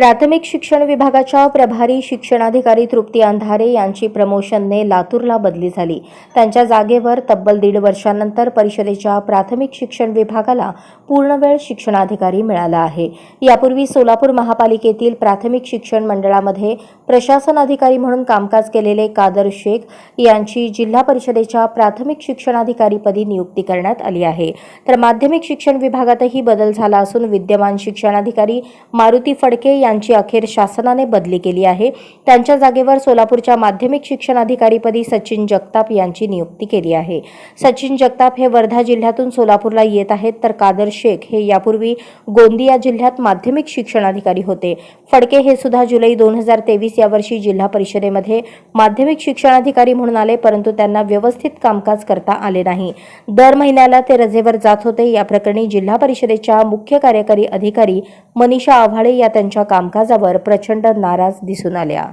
प्राथमिक शिक्षण विभागाच्या प्रभारी शिक्षणाधिकारी तृप्ती अंधारे यांची प्रमोशनने लातूरला बदली झाली. त्यांच्या जागेवर तब्बल दीड वर्षानंतर परिषदेच्या प्राथमिक शिक्षण विभागाला पूर्णवेळ शिक्षणाधिकारी मिळाला आहे. यापूर्वी सोलापूर महापालिकेतील प्राथमिक शिक्षण मंडळामध्ये प्रशासन अधिकारी म्हणून कामकाज केलेले कादर शेख यांची जिल्हा परिषदेच्या प्राथमिक शिक्षणाधिकारीपदी नियुक्ती करण्यात आली आहे. तर माध्यमिक शिक्षण विभागातही बदल झाला असून विद्यमान शिक्षणाधिकारी मारुती फडके यांची अखेर शासनाने बदली केली आहे. त्यांच्या जागेवर सोलापूरच्या माध्यमिक शिक्षणाधिकारीपदी सचिन जगताप यांची नियुक्ती केली आहे. सचिन जगताप हे वर्धा जिल्ह्यातून सोलापूरला येत आहेत. तर कादर शेख हे यापूर्वी गोंदिया जिल्ह्यात माध्यमिक शिक्षणाधिकारी होते. फडके हे सुद्धा जुलै दोन हजार तेवीस या वर्षी जिल्हा परिषदेमध्ये माध्यमिक शिक्षणाधिकारी म्हणून आले परंतु त्यांना व्यवस्थित कामकाज करता आले नाही. दर महिन्याला ते रजेवर जात होते. या प्रकरणी जिल्हा परिषदेच्या मुख्य कार्यकारी अधिकारी मनीषा आव्हाळे या त्यांच्या कामकाजावर प्रचंड नाराज दिसून आल्या.